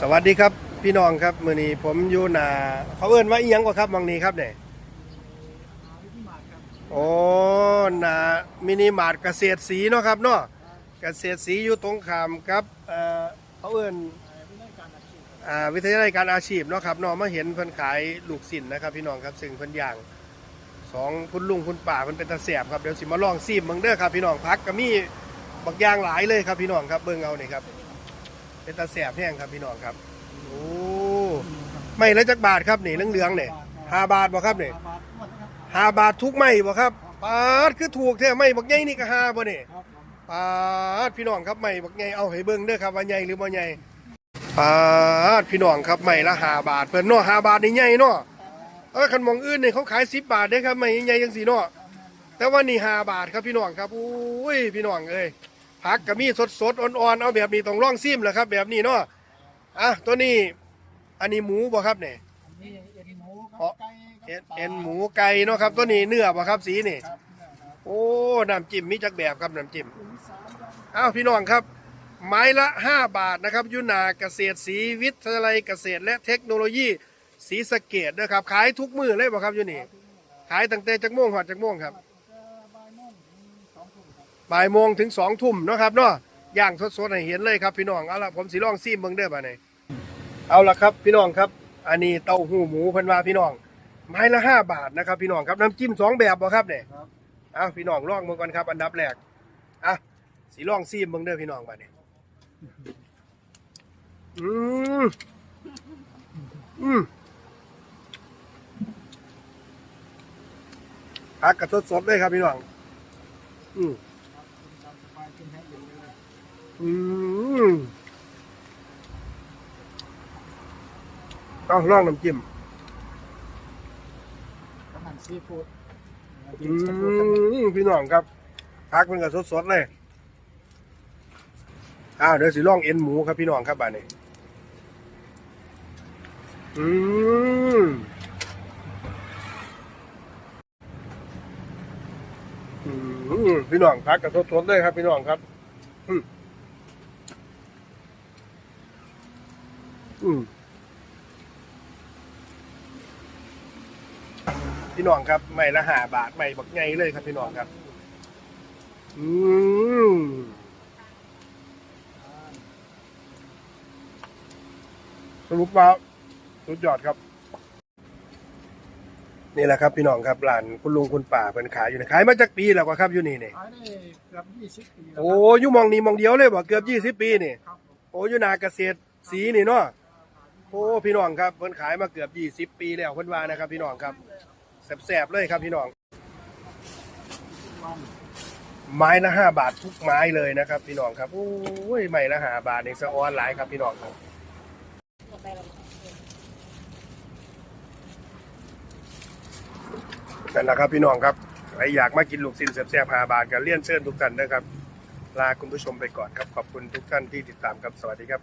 สวัสดีครับพี่น้องครับมือนี้ผมอยู่นาเขาเอิ้นว่าอีหยังกว่าครับวังนี้ครับเนี่ยโอ้หนามินิมาร์ทเกษตรสีเนาะครับเนาะเกษตรสีอยู่ตรงขามครับเอ่อเขาเอิ้นอ่าวิทยาลัยการอาชีพเนาะครับเนาะมาเห็นเพิ่นขายลูกศิลนะครับ พี่น้องครับซึ่งเพิ่นย่างสองคุณลุงคุณป้าเพิ่นเป็นตาแสบครับเดี๋ยวสิมาลองซีมเบิ่งเด้อครับพี่น้องพักก็มีบักอย่างหลายเลยครับพี่น้องครับเบิ่งเอานี่ครับ เป็นตาแสบแห้งครับพี่น้องครับโอ้ไม่แล้วจักบาทครับนี่เหลืองๆเนี่ยห้าบาทบ่ครับนี่ห้าบาททุกไม่บ่ครับปาดคือถูกแท้ไม่บักใหญ่นี่ก็ห้าบ่นี่ยปาดพี่น้องครับไม่บักใหญ่เอาให้เบิ่งเด้อครับว่าใหญ่หรือบ่ใหญ่ปาดพี่น้องครับไม่ละห้าบาทเพิ่นเนาะห้าบาทนี่ใหญ่เนาะเออคันมองอื่นเนี่ยเขาขาย10บบาทเด้ครับไม่ใหญ่จังซี่เนาะแต่ว่านี่ห้าบาทครับพี่น้องครับอุ้ยพี่น้องเอ้ย ผักก็มีสดๆอ่อนๆเอาแบบนี้ต้องลองซิมแหละครับ แบบนี้เนาะอะตัวนี้อันนี้หมูบ่ครับเนี่ยนี่เอ็นหมูอ๋อไก่เอ็นเอ็นหมูไก่เนาะครับตัวนี้เนื้อบ่ครับสีนี่ครับโอ้น้ำจิ้มมีจักแบบครับน้ำจิ้มอ้าวพี่น้องครับ ไม้ละ 5 บาทนะครับยุนาเกษตรศรีวิทยาลัยเกษตรและเทคโนโลยีศรีสะเกดนะครับขายทุกมือเลยบ่ครับอยู่นี่ขายตั้งแต่จักโมงหอดจักโมงครับ บ่ายโมงถึงสองทุ่มครับบ่ายโมงถึง2ทุ่มเนาะครับเนาะย่างสดๆให้เห็นเลยครับพี่น้องเอาล่ะผมสิลองซีมเบิ่งเด้อบ่านี่เอาล่ะครับพี่น้องครับ อันนี้เต้าหู้หมูเพิ่นว่าพี่น้อง ไม้ละห้าบาทนะครับ พี่น้องครับน้ำจิ้มสองแบบบ่ครับเนี่ยครับเอาพี่น้องลองมือก่อนครับ อันดับแรกอะสีลองซีมเบิ่งเด้อพี่น้องบัดนี้อืมอืมผักกระสดๆเลยครับพี่น้อง อืมตามสบายกินให้อยู่เลยอืมเอาลองน้ำจิ้มกำลังซีฟู้ดอืมพี่น้องครับพักมันก็สดๆเลยอ้าวเดี๋ยวสิลองเอ็นหมูครับพี่น้องครับบ้านนี้อืมอืม พี่น้องพักก็สดๆเลยครับ พี่น้องครับ อืมอืมพี่น้องครับไม่ละหาบาทไม่บักไงเลยครับ พี่น้องครับ อืมสรุปว่าสุดยอดครับ นี่แหละครับพี่น้องครับร้านคุณลุงคุณป่าเป็นขายอยู่นะขายมาจากปีแล้วก็ครับอยู่นี่นี่ขายได้เกือบยี่สิบปีแล้วโอ้อยู่หมองนี้หมองเดียวเลยบ่เกือบยี่สิบปีนี่ครับผมโอ้อยู่นาเกษตรสีนี่เนาะโอ้พี่น้องครับเพิ่นขายมาเกือบยี่สิบปีแล้วเพิ่นว่านะครับ พี่น้องครับแสบๆเลยครับพี่น้อง วันไม้ละห้าบาททุกไม้เลยนะครับ พี่น้องครับโอ้ยไม้ละห้าบาทนี่สะออนหลายครับพี่น้องครับ นั่นแหละครับ พี่น้องครับใครอยากมากินลูกซินเสบแซ่บหาบาทก็เลี่ยนเชิญทุกท่านนะครับ ลาคุณผู้ชมไปก่อนครับ ขอบคุณทุกท่านที่ติดตามครับ สวัสดีครับ